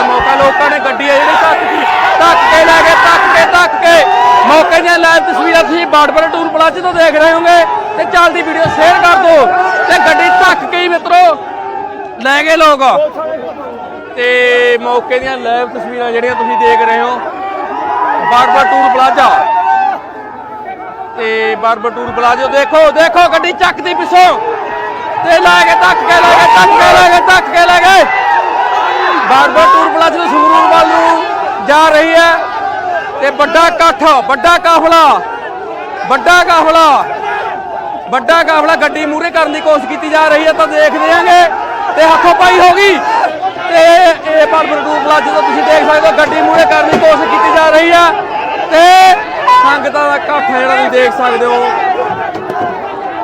ਹੋ ਮੌਕਾ, ਲੋਕਾਂ ਨੇ ਗੱਡੀ ਆ ਜਿਹੜੀ ਧੱਕ ਕੇ ਧੱਕ ਕੇ ਲੈ ਗਏ, ਧੱਕ ਕੇ ਧੱਕ ਕੇ। ਮੌਕੇ ਦੀਆਂ ਲਾਈਵ ਤਸਵੀਰਾਂ ਤੁਸੀਂ ਬਾਰਬਰ ਟੂਲ ਪਲਾਜ਼ੇ ਤੋਂ ਦੇਖ ਰਹੇ ਹੋਗੇ ਤੇ ਚੱਲਦੀ ਵੀਡੀਓ ਸ਼ੇਅਰ ਕਰ ਦਿਓ ਤੇ ਗੱਡੀ ਧੱਕ ਕੇ ਹੀ ਮਿੱਤਰੋ ਲੈ ਗਏ ਲੋਕ। ਤੇ ਮੌਕੇ ਦੀਆਂ ਲਾਈਵ ਤਸਵੀਰਾਂ ਜਿਹੜੀਆਂ ਤੁਸੀਂ ਦੇਖ ਰਹੇ ਹੋ ਬਾਰਬਰ ਟੂਲ ਪਲਾਜ਼ਾ। ਤੇ ਬਾਰਬਰ ਟੂਲ ਪਲਾਜ਼ਾ ਦੇਖੋ ਦੇਖੋ ਗੱਡੀ ਚੱਕਦੀ ਪਿੱਛੋਂ। ਤੇ ਲੈ ਕੇ ਧੱਕ ਕੇ, ਲੈ ਕੇ ਧੱਕ ਕੇ, ਲੈ ਕੇ ਧੱਕ ਕੇ, ਲੈ ਗਏ। ਬਾਰਬਰ ਟੂਰ ਪਲਾਜ਼ਾ ਤੋਂ ਸੰਗਰੂਰ ਵੱਲ ਨੂੰ ਜਾ ਰਹੀ ਹੈ ਤੇ ਵੱਡਾ ਇਕੱਠ ਵੱਡਾ ਕਾਫਲਾ ਵੱਡਾ ਕਾਫਲਾ ਵੱਡਾ ਕਾਫਲਾ ਗੱਡੀ ਮੂਰੇ ਕਰਨ ਦੀ ਕੋਸ਼ਿਸ਼ ਕੀਤੀ ਜਾ ਰਹੀ ਹੈ ਤਾਂ ਦੇਖਦੇ ਆਂਗੇ ਤੇ ਹੱਥੋਂ ਪਾਈ ਹੋ ਗਈ ਤੇ ਇਹ ਬਾਰਬਰ ਟੂਰ ਪਲਾਜ਼ਾ ਤੋਂ ਤੁਸੀਂ ਦੇਖ ਸਕਦੇ ਹੋ ਗੱਡੀ ਮੂਰੇ ਕਰਨ ਦੀ ਕੋਸ਼ਿਸ਼ ਕੀਤੀ ਜਾ ਰਹੀ ਹੈ ਤੇ ਸੰਗਤਾਂ ਦਾ ਇਕੱਠ ਜਿਹੜਾ ਤੁਸੀਂ ਦੇਖ ਸਕਦੇ ਹੋ।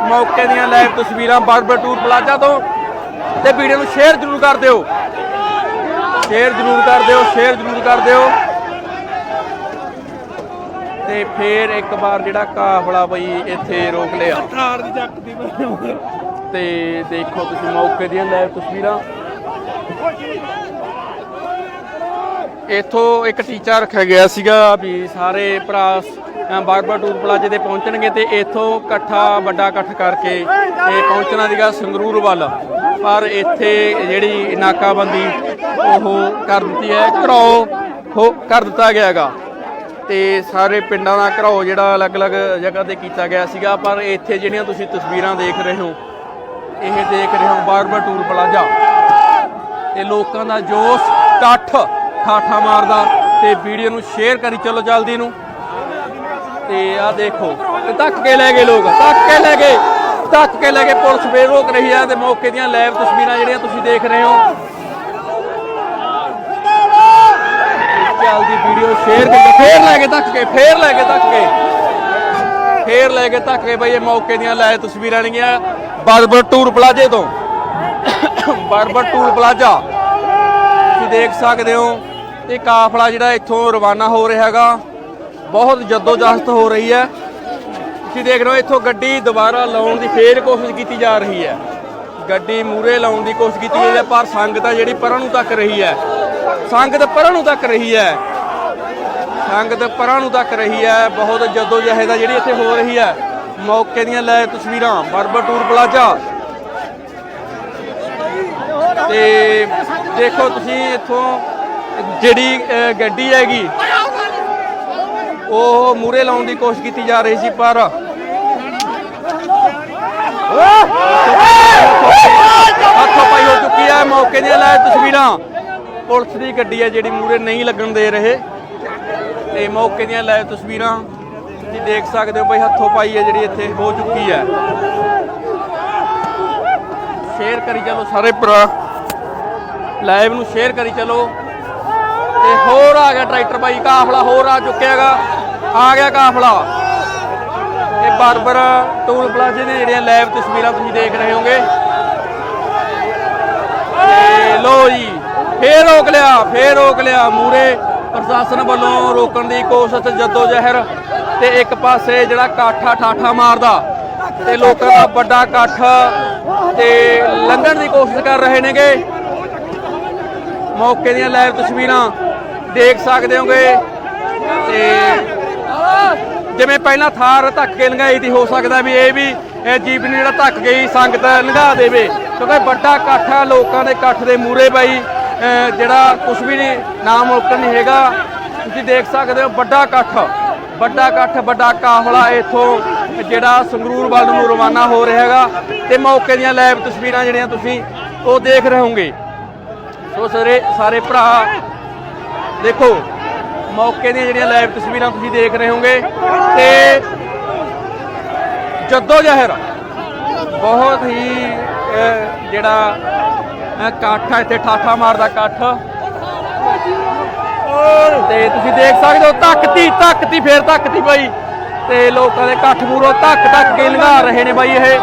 ਮੌਕੇ ਦੀਆਂ ਲਾਈਵ ਤਸਵੀਰਾਂ ਬਾਰਬਰ ਟੂਰ ਪਲਾਜ਼ਾ ਤੋਂ ਤੇ ਵੀਡੀਓ ਨੂੰ ਸ਼ੇਅਰ ਜ਼ਰੂਰ ਕਰ ਦਿਓ। ਸ਼ੇਅਰ ਜ਼ਰੂਰ ਕਰ ਦਿਓ ਸ਼ੇਅਰ ਜ਼ਰੂਰ ਕਰ ਦਿਓ। ਤੇ ਫੇਰ ਇੱਕ ਵਾਰ ਜਿਹੜਾ ਕਾਫਲਾ ਬਈ ਇੱਥੇ ਰੋਕ ਲਿਆ। ਥਾਰ ਦੀ ਚੱਕਦੀ ਤੇ ਦੇਖੋ ਤੁਸੀਂ ਮੌਕੇ ਦੀਆਂ ਲਾਈਵ ਤਸਵੀਰਾਂ। ਇਥੋਂ ਇੱਕ ਟੀਚਾ ਰੱਖਿਆ ਗਿਆ ਸੀਗਾ ਵੀ ਸਾਰੇ ਭਰਾ ਬਾਰਬਰ ਟੂਰ ਪਲਾਜ਼ੇ ਤੇ ਪਹੁੰਚਣਗੇ ਤੇ ਇਥੋਂ ਇਕੱਠਾ ਵੱਡਾ ਇਕੱਠ ਕਰਕੇ ਤੇ ਪਹੁੰਚਣਾ ਸੀਗਾ ਸੰਗਰੂਰ ਵੱਲ। ਪਰ ਇੱਥੇ ਜਿਹੜੀ ਨਾਕਾਬੰਦੀ ਉਹ ਕਰ ਦਿੱਤੀ ਹੈ ਘਰਾਓ ਹੋ ਕਰ ਦਿੱਤਾ ਗਿਆ ਹੈਗਾ ਤੇ ਸਾਰੇ ਪਿੰਡਾਂ ਦਾ ਘਰਾਓ ਜਿਹੜਾ ਅਲੱਗ-ਅਲੱਗ ਜਗ੍ਹਾ ਤੇ ਕੀਤਾ ਗਿਆ ਸੀਗਾ। ਪਰ ਇੱਥੇ ਜਿਹੜੀਆਂ ਤੁਸੀਂ ਤਸਵੀਰਾਂ ਦੇਖ ਰਹੇ ਹੋ, ਇਹ ਦੇਖ ਰਹੇ ਹੋ ਬਾਰਬਰ ਟੂਰ ਪਲਾਜ਼ਾ। ਤੇ ਲੋਕਾਂ ਦਾ ਜੋਸ਼ ਇਕੱਠ ਠਾਠਾ ਮਾਰਦਾ ਤੇ ਵੀਡੀਓ ਨੂੰ ਸ਼ੇਅਰ ਕਰੀ ਚਲੋ ਜਲਦੀ ਨੂੰ। ਤੇ ਆ ਦੇਖੋ ਧੱਕ ਕੇ ਲੈ ਗਏ ਲੋਕ, ਧੱਕ ਕੇ ਲੈ ਗਏ, ਧੱਕ ਕੇ ਲੈ ਕੇ ਪੁਲਿਸ ਫੇਰ ਰੋਕ ਰਹੀ ਹੈ ਤੇ ਮੌਕੇ ਦੀਆਂ ਲਾਈਵ ਤਸਵੀਰਾਂ ਜਿਹੜੀਆਂ ਤੁਸੀਂ ਦੇਖ ਰਹੇ ਹੋ। ਚੱਲਦੀ ਵੀਡੀਓ ਸ਼ੇਅਰ ਕਰਕੇ ਫੇਰ ਲੈ ਕੇ ਧੱਕ ਕੇ, ਫੇਰ ਲੈ ਕੇ ਧੱਕ ਕੇ। ਫੇਰ ਲੈ ਕੇ ਧੱਕ ਕੇ ਬਈ ਇਹ ਮੌਕੇ ਦੀਆਂ ਲਾਈਵ ਤਸਵੀਰਾਂ ਨੇਗੀਆਂ ਬਾਰਬਰ ਟੂਰ ਪਲਾਜ਼ੇ ਤੋਂ। ਬਾਰਬਰ ਟੂਰ ਪਲਾਜ਼ਾ। ਤੁਸੀਂ ਦੇਖ ਸਕਦੇ ਹੋ, ਇਹ ਕਾਫਲਾ ਜਿਹੜਾ ਇੱਥੋਂ ਰਵਾਨਾ ਹੋ ਰਿਹਾ ਹੈਗਾ। ਬਹੁਤ ਜਦੋਜਹਦ ਹੋ ਰਹੀ ਹੈ। ਤੁਸੀਂ ਦੇਖ ਰਹੇ ਹੋ, ਇੱਥੋਂ ਗੱਡੀ ਦੁਬਾਰਾ ਲਾਉਣ ਦੀ ਫੇਰ ਕੋਸ਼ਿਸ਼ ਕੀਤੀ ਜਾ ਰਹੀ ਹੈ। ਗੱਡੀ ਮੂਰੇ ਲਾਉਣ ਦੀ ਕੋਸ਼ਿਸ਼ ਕੀਤੀ ਜਾਂਦੀ ਹੈ, ਪਰ ਸੰਗਤ ਆ ਜਿਹੜੀ ਪਰਾਂ ਨੂੰ ਤੱਕ ਰਹੀ ਹੈ। ਸੰਗਤ ਪਰਾਂ ਨੂੰ ਤੱਕ ਰਹੀ ਹੈ। ਸੰਗਤ ਪਰਾਂ ਨੂੰ ਤੱਕ ਰਹੀ ਹੈ। ਬਹੁਤ ਜਦੋਜਹਿਦ ਆ ਜਿਹੜੀ ਇੱਥੇ ਹੋ ਰਹੀ ਹੈ। ਮੌਕੇ ਦੀਆਂ ਲੈ ਤਸਵੀਰਾਂ, ਬਰਬਰ ਟੂਰ ਪਲਾਜ਼ਾ। ਤੇ ਦੇਖੋ ਤੁਸੀਂ ਇੱਥੋਂ ਜਿਹੜੀ ਗੱਡੀ ਹੈਗੀ, ਉਹ ਮੂਰੇ ਲਾਉਣ ਦੀ ਕੋਸ਼ਿਸ਼ ਕੀਤੀ ਜਾ ਰਹੀ ਸੀ, ਪਰ ਹੱਥੋਂ ਪਾਈ ਹੋ ਚੁੱਕੀ ਹੈ ਮੌਕੇ ਦੀਆਂ ਲੈ ਤਸਵੀਰਾਂ। ਪੁਲਿਸ ਦੀ ਗੱਡੀ ਹੈ ਜਿਹੜੀ ਮੂਰੇ ਨਹੀਂ ਲੱਗਣ ਦੇ ਰਹੇ। ਤੇ ਮੌਕੇ ਦੀਆਂ ਲਾਈਵ ਤਸਵੀਰਾਂ ਤੁਸੀਂ ਦੇਖ ਸਕਦੇ ਹੋ ਬਈ ਹੱਥੋਂ ਪਾਈ ਹੈ ਜਿਹੜੀ ਇੱਥੇ ਹੋ ਚੁੱਕੀ ਹੈ। ਸ਼ੇਅਰ ਕਰੀ ਚਲੋ ਸਾਰੇ ਭਰਾ। ਲਾਈਵ ਨੂੰ ਸ਼ੇਅਰ ਕਰੀ ਚਲੋ। ਤੇ ਹੋਰ ਆ ਗਿਆ ਟਰੈਕਟਰ ਬਾਈ, ਕਾਫਲਾ ਹੋਰ ਆ ਚੁੱਕਿਆ ਹੈਗਾ। ਆ ਗਿਆ ਕਾਫਲਾ। ਇਹ ਬਾਰਬਰ ਟੂਲ ਪਲਾਜ਼ੇ ਦੀਆਂ ਜਿਹੜੀਆਂ ਲਾਈਵ ਤਸਵੀਰਾਂ ਤੁਸੀਂ ਦੇਖ ਰਹੇ ਹੋਗੇ। ਤੇ ਲੋ ਜੀ। ਫੇਰ ਰੋਕ ਲਿਆ, ਫੇਰ ਰੋਕ ਲਿਆ। ਮੂਰੇ ਪ੍ਰਸ਼ਾਸਨ ਵੱਲੋਂ ਰੋਕਣ ਦੀ ਕੋਸ਼ਿਸ਼ ਜੱਦੋ ਜ਼ਹਿਰ ਤੇ ਇੱਕ ਪਾਸੇ ਜਿਹੜਾ ਕਾਠਾ ਠਾਠਾ ਮਾਰਦਾ ਤੇ ਲੋਕਾਂ ਦਾ ਵੱਡਾ ਇਕੱਠ ਤੇ ਲੰਘਣ ਦੀ ਕੋਸ਼ਿਸ਼ ਕਰ ਰਹੇ ਨੇਗੇ। ਮੌਕੇ ਦੀਆਂ ਲਾਈਵ ਤਸਵੀਰਾਂ ਦੇਖ ਸਕਦੇ ਹੋਗੇ ਤੇ ਜਿਵੇਂ ਪਹਿਲਾਂ ਥਾਰ ਧੱਕ ਕੇ ਲੰਘਾਈ ਦੀ ਹੋ ਸਕਦਾ ਵੀ ਇਹ ਵੀ ਇਹ ਜੀਪ ਨੂੰ ਜਿਹੜਾ ਧੱਕ ਗਈ ਸੰਗਤ ਲੰਘਾ ਦੇਵੇ। ਕਿਉਂਕਿ ਵੱਡਾ ਇਕੱਠ ਆ, ਲੋਕਾਂ ਦੇ ਇਕੱਠ ਦੇ ਮੂਰੇ ਬਾਈ। ਜਿਹੜਾ ਕੁਝ ਵੀ ਨਹੀਂ, ਨਾਮ ਮੁਮਕਨ ਨਹੀਂ ਹੈਗਾ। ਤੁਸੀਂ ਦੇਖ ਸਕਦੇ ਹੋ, ਵੱਡਾ ਇਕੱਠ। ਵੱਡਾ ਇਕੱਠ, ਵੱਡਾ ਕਾਫਲਾ ਇੱਥੋਂ ਜਿਹੜਾ ਸੰਗਰੂਰ ਵੱਲ ਨੂੰ ਰਵਾਨਾ ਹੋ ਰਿਹਾ ਹੈਗਾ। ਤੇ ਮੌਕੇ ਦੀਆਂ ਲਾਈਵ ਤਸਵੀਰਾਂ ਜਿਹੜੀਆਂ ਤੁਸੀਂ ਉਹ ਦੇਖ ਰਹੇ ਹੋਗੇ ਸੋ ਸਾਰੇ ਸਾਰੇ ਭਰਾ, ਦੇਖੋ, ਮੌਕੇ ਦੀਆਂ ਜਿਹੜੀਆਂ ਲਾਈਵ ਤਸਵੀਰਾਂ ਤੁਸੀਂ ਦੇਖ ਰਹੇ ਹੋਗੇ ਤੇ ਜੱਦੋ ਜ਼ਹਿਰ ਬਹੁਤ ਹੀ ਜਿਹੜਾ ਇਕੱਠ ਆ ਇੱਥੇ ਠਾਠਾ ਮਾਰਦਾ ਇਕੱਠ। ਤੇ ਤੁਸੀਂ ਦੇਖ ਸਕਦੇ ਹੋ ਧੱਕਤੀ ਧੱਕਤੀ ਫੇਰ ਧੱਕਤੀ ਬਾਈ। ਤੇ ਲੋਕਾਂ ਦੇ ਇਕੱਠ ਮੂਰੋਂ ਧੱਕ ਧੱਕ ਕੇ ਲੰਘਾ ਰਹੇ ਨੇ ਬਾਈ ਇਹ।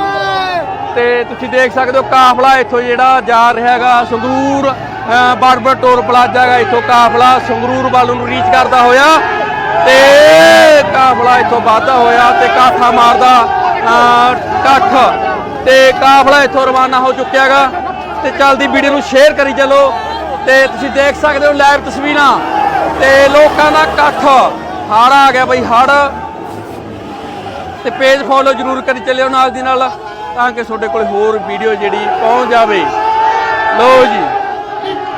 ਤੇ ਤੁਸੀਂ ਦੇਖ ਸਕਦੇ ਹੋ ਕਾਫਲਾ ਇੱਥੋਂ ਜਿਹੜਾ ਜਾ ਰਿਹਾ ਹੈਗਾ ਸੰਗਰੂਰ ਅਹ, ਬਾਰਬਰ ਟੋਰ ਪਲਾਜ਼ਾ ਹੈਗਾ ਇੱਥੋਂ ਕਾਫਲਾ ਸੰਗਰੂਰ ਵੱਲ ਨੂੰ ਰੀਚ ਕਰਦਾ ਹੋਇਆ। ਤੇ ਕਾਫਲਾ ਇੱਥੋਂ ਵਾਧਾ ਹੋਇਆ ਤੇ ਕਾਠਾ ਮਾਰਦਾ ਅਹ, ਇਕੱਠ। ਤੇ ਕਾਫਲਾ ਇੱਥੋਂ ਰਵਾਨਾ ਹੋ ਚੁੱਕਿਆ ਹੈਗਾ। ਤੇ ਚੱਲਦੀ ਵੀਡੀਓ ਨੂੰ ਸ਼ੇਅਰ ਕਰੀ ਚੱਲੋ ਤੇ ਤੁਸੀਂ ਦੇਖ ਸਕਦੇ ਹੋ ਲਾਈਵ ਤਸਵੀਰਾਂ ਤੇ ਲੋਕਾਂ ਦਾ ਇਕੱਠ ਹੜ ਆ ਗਿਆ ਬਈ ਹੜ ਤੇ ਪੇਜ ਫੋਲੋ ਜਰੂਰ ਕਰੀ ਚੱਲਿਓ ਨਾਲ ਦੀ ਨਾਲ ਤਾਂ ਕਿ ਤੁਹਾਡੇ ਕੋਲ ਹੋਰ ਵੀਡੀਓ ਜਿਹੜੀ ਪਹੁੰਚ ਜਾਵੇ। ਲਓ ਜੀ,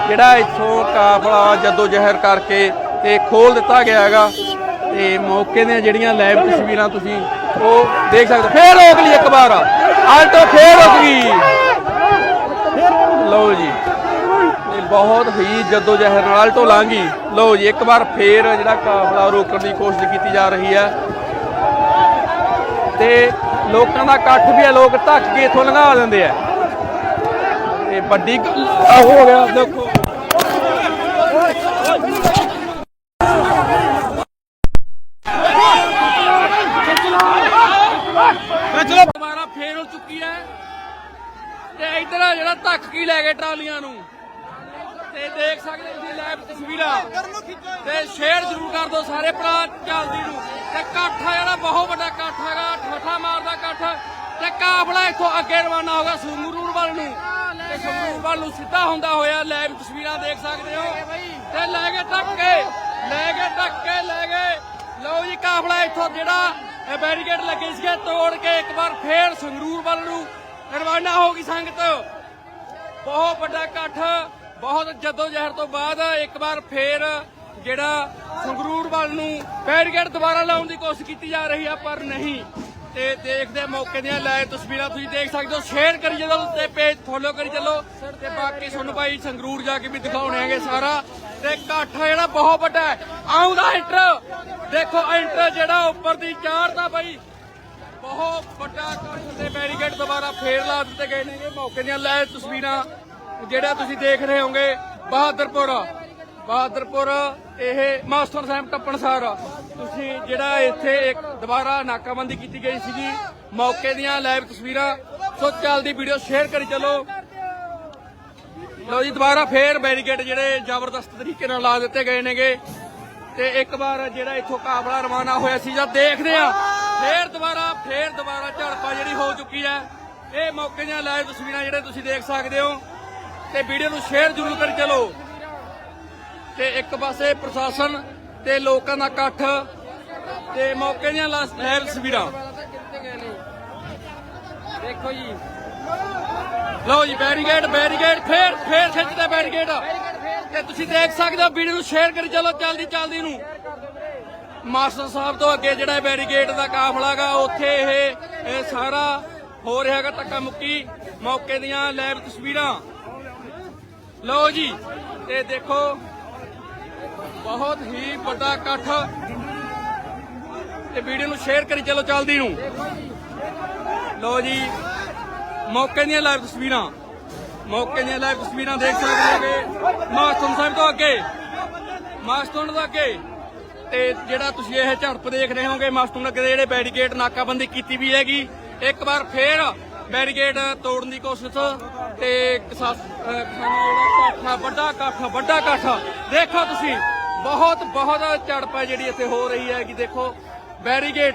ਜਿਹੜਾ ਇੱਥੋਂ ਕਾਫਲਾ ਜਦੋਂ ਜ਼ਹਿਰ ਕਰਕੇ ਤੇ ਖੋਲ ਦਿੱਤਾ ਗਿਆ ਹੈਗਾ ਤੇ ਮੌਕੇ ਦੀਆਂ ਜਿਹੜੀਆਂ ਲਾਈਵ ਤਸਵੀਰਾਂ ਤੁਸੀਂ ਉਹ ਦੇਖ ਸਕਦੇ ਹੋ। ਫੇਰ ਰੋਕ ਲਈ ਇੱਕ ਵਾਰ। ਆਲਟੋ ਫੇਰ ਰੁਕ ਗਈ। ਲਓ ਜੀ। ਇਹ ਬਹੁਤ ਹੀ ਜਦੋਂ ਜ਼ਹਿਰ ਨਾਲ ਆਲਟੋ ਲਾਂਗੀ ਲਓ ਜੀ ਇੱਕ ਵਾਰ ਫੇਰ ਜਿਹੜਾ ਕਾਫਲਾ ਰੋਕਣ ਦੀ ਕੋਸ਼ਿਸ਼ ਕੀਤੀ ਜਾ ਰਹੀ ਹੈ। ਤੇ ਲੋਕਾਂ ਦਾ ਇਕੱਠ ਵੀ ਹੈ ਲੋਕ ਧੱਕ ਕੇ ਇਥੋਂ ਲੰਘਾ ਦਿੰਦੇ ਆ। ਤੇ ਵੱਡੀ ਹੋ ਗਿਆ ਦੇਖੋ। ਦੁਬਾਰਾ ਫੇਰ ਹੋ ਚੁੱਕੀ ਹੈ। ਤੇ ਇਧਰ ਆ ਜਿਹੜਾ ਧੱਕ ਕੀ ਲੈ ਗਏ ਟਰਾਲੀਆਂ ਨੂੰ। ਤੇ ਦੇਖ ਸਕਦੇ ਹੋ ਤੁਸੀਂ ਲਾਈਵ ਤਸਵੀਰਾਂ। ਤੇ ਸ਼ੇਅਰ ਜ਼ਰੂਰ ਕਰ ਦਿਓ ਸਾਰੇ ਭਰਾ ਚੱਲਦੀ ਨੂੰ। ਤੇ ਇਕੱਠ ਜਿਹੜਾ ਬਹੁਤ ਵੱਡਾ ਇਕੱਠ ਹੈਗਾ, ਠਾਠਾ ਮਾਰਦਾ ਇਕੱਠ। ਤੇ ਕਾਫਲਾ ਇੱਥੋਂ ਅੱਗੇ ਰਵਾਨਾ ਹੋਗਾ ਸੰਗਰੂਰ ਵੱਲ ਨੂੰ। ਤੇ ਸੰਗਰੂਰ ਵੱਲ ਨੂੰ ਸਿੱਧਾ ਹੁੰਦਾ ਹੋਇਆ ਲਾਈਵ ਤਸਵੀਰਾਂ ਦੇਖ ਸਕਦੇ ਹੋ। ਤੇ ਲੈ ਕੇ ਧੱਕੇ, ਲੈ ਕੇ ਧੱਕੇ, ਲੈ ਗਏ। ਲਓ ਜੀ ਕਾਫਲਾ ਇੱਥੋਂ ਜਿਹੜਾ ਇਹ ਬੈਰੀਕੇਡ ਲੱਗੇ ਸੀਗੇ ਤੋੜ ਕੇ ਇੱਕ ਵਾਰ ਫੇਰ ਸੰਗਰੂਰ ਵੱਲ ਨੂੰ। ਰਵਾਨਾ ਹੋ ਗਈ ਸੰਗਤ। ਬਹੁਤ ਵੱਡਾ ਇਕੱਠ, ਬਹੁਤ ਜੱਦੋ ਜਹਿਰ ਤੋਂ ਬਾਅਦ ਇੱਕ ਵਾਰ ਫੇਰ ਜਿਹੜਾ ਸੰਗਰੂਰ ਵੱਲ ਨੂੰ ਬੈਰੀਕੇਡ ਦੁਬਾਰਾ ਲਾਉਣ ਦੀ ਕੋਸ਼ਿਸ਼ ਕੀਤੀ ਜਾ ਰਹੀ ਹੈ ਪਰ ਨਹੀਂ। ਤੇ ਦੇਖਦੇ ਮੌਕੇ ਦੀਆਂ ਲਾਈਵ ਤਸਵੀਰਾਂ, ਤੁਸੀਂ ਦੇਖ ਸਕਦੇ ਹੋ, ਸ਼ੇਅਰ ਕਰੀ ਚੱਲੋ ਤੇ ਪੇਜ ਫੋਲੋ ਕਰੀ ਚੱਲੋ ਤੇ ਬਾਕੀ ਤੁਹਾਨੂੰ ਭਾਈ ਸੰਗਰੂਰ ਜਾ ਕੇ ਵੀ ਦਿਖਾਉਣੇ ਹੈਗੇ ਸਾਰਾ। ਤੇ ਇਕੱਠ ਜਿਹੜਾ ਬਹੁਤ ਵੱਡਾ ਹੈ, ਆਉਂਦਾ ਇੰਟਰ ਦੇਖੋ ਇੰਟਰ ਜਿਹੜਾ ਉੱਪਰ ਦੀ ਚਾਰ ਦਾ ਭਾਈ ਬਹੁਤ ਵੱਡਾ ਇਕੱਠ ਤੇ ਬੈਰੀਕੇਡ ਦੁਬਾਰਾ ਫੇਰ ਲਾ ਦਿੱਤੇ ਗਏ ਨੇ। ਮੌਕੇ ਦੀਆਂ ਲਾਈਵ ਤਸਵੀਰਾਂ ਜਿਹੜਾ ਤੁਸੀਂ ਦੇਖ ਰਹੇ ਹੋਗੇ, ਬਹਾਦਰਪੁਰ। ਬਹਾਦਰਪੁਰ, ਇਹ ਮਾਸਟਰ ਸਾਹਿਬ ਟੱਪਣਸਾਰ। ਤੁਸੀਂ ਜਿਹੜਾ ਇੱਥੇ ਇੱਕ ਦੁਬਾਰਾ ਨਾਕਾਬੰਦੀ ਕੀਤੀ ਗਈ ਸੀਗੀ, ਮੌਕੇ ਦੀਆਂ ਲਾਈਵ ਤਸਵੀਰਾਂ। ਸੋ ਚੱਲਦੀ ਵੀਡੀਓ ਸ਼ੇਅਰ ਕਰੀ ਚੱਲੋ। ਲਓ ਜੀ, ਦੁਬਾਰਾ ਫੇਰ ਬੈਰੀਕੇਡ ਜਿਹੜੇ ਜ਼ਬਰਦਸਤ ਤਰੀਕੇ ਨਾਲ ਲਾ ਦਿੱਤੇ ਗਏ ਨੇਗੇ। ਤੇ ਇੱਕ ਵਾਰ ਜਿਹੜਾ ਇੱਥੋਂ ਕਾਬਲਾ ਰਵਾਨਾ ਹੋਇਆ ਸੀ ਜਾਂ ਦੇਖਦੇ ਆ ਫੇਰ ਦੁਬਾਰਾ ਫੇਰ ਦੁਬਾਰਾ ਝੜਪਾ ਜਿਹੜੀ ਹੋ ਚੁੱਕੀ ਹੈ। ਇਹ ਮੌਕੇ ਦੀਆਂ ਲਾਈਵ ਤਸਵੀਰਾਂ ਜਿਹੜੇ ਤੁਸੀਂ ਦੇਖ ਸਕਦੇ ਹੋ। ਤੇ ਵੀਡੀਓ ਨੂੰ ਸ਼ੇਅਰ ਜ਼ਰੂਰ ਕਰੀ ਚਲੋ। ਤੇ ਇੱਕ ਪਾਸੇ ਪ੍ਰਸ਼ਾਸਨ ਤੇ ਲੋਕਾਂ ਦਾ ਇਕੱਠ ਤੇ ਮੌਕੇ ਦੀਆਂ ਲਾਈਵ ਤਸਵੀਰਾਂ। ਦੇਖੋ ਜੀ। ਲਓ ਜੀ ਬੈਰੀਕੇਡ ਬੈਰੀਕੇਡ ਫੇਰ ਫੇਰ ਖਿੱਚਦੇ ਬੈਰੀਕੇਡ ਤੇ ਤੁਸੀਂ ਦੇਖ ਸਕਦੇ ਹੋ, ਵੀਡੀਓ ਨੂੰ ਸ਼ੇਅਰ ਕਰੀ ਚਲੋ, ਚੱਲਦੀ ਚੱਲਦੀ ਨੂੰ। ਮਾਸਟਰ ਸਾਹਿਬ ਤੋਂ ਅੱਗੇ ਜਿਹੜਾ ਬੈਰੀਕੇਡ ਦਾ ਕਾਫਲਾਗਾ ਉੱਥੇ ਇਹ ਇਹ ਸਾਰਾ ਹੋ ਰਿਹਾ ਹੈਗਾ ਧੱਕਾ ਮੁੱਕੀ। ਮੌਕੇ ਦੀਆਂ ਲਾਈਵ ਤਸਵੀਰਾਂ। ਲਓ ਜੀ ਤੇ ਦੇਖੋ, ਬਹੁਤ ਹੀ ਵੱਡਾ ਇਕੱਠ। ਤੇ ਵੀਡੀਓ ਨੂੰ ਸ਼ੇਅਰ ਕਰੀ ਚਲੋ ਚਲਦੀ ਨੂੰ। ਲਓ ਜੀ, ਮੌਕੇ ਦੀਆਂ ਲਾਈਵ ਤਸਵੀਰਾਂ। ਮੌਕੇ ਦੀਆਂ ਲਾਈਵ ਤਸਵੀਰਾਂ ਦੇਖ ਸਕਦੇ ਹੋਗੇ ਮਾਸਟਰ ਸਾਹਿਬ ਤੋਂ ਅੱਗੇ। ਮਾਸਟਰ ਤੋਂ ਅੱਗੇ। ਤੇ ਜਿਹੜਾ ਤੁਸੀਂ ਇਹ ਝੜਪ ਦੇਖ ਰਹੇ ਹੋਗੇ, ਮਾਸਟਰ ਅੱਗੇ ਦੇ ਜਿਹੜੇ ਬੈਰੀਕੇਡ ਨਾਕਾਬੰਦੀ ਕੀਤੀ ਵੀ ਹੈਗੀ, ਇੱਕ ਵਾਰ ਫੇਰ ਬੈਰੀਕੇਡ ਤੋੜਨ ਦੀ ਕੋਸ਼ਿਸ਼ ਤੇ ਕਿਸਾਨ ਕਿਸਾਨਾਂ ਦਾ ਇਕੱਠ ਵੱਡਾ ਇਕੱਠ ਵੱਡਾ ਇਕੱਠ ਦੇਖੋ ਤੁਸੀਂ ਬਹੁਤ ਬਹੁਤ ਝੜਪ ਹੈ ਜਿਹੜੀ ਇੱਥੇ ਹੋ ਰਹੀ ਹੈ ਕਿ ਦੇਖੋ, ਬੈਰੀਕੇਡ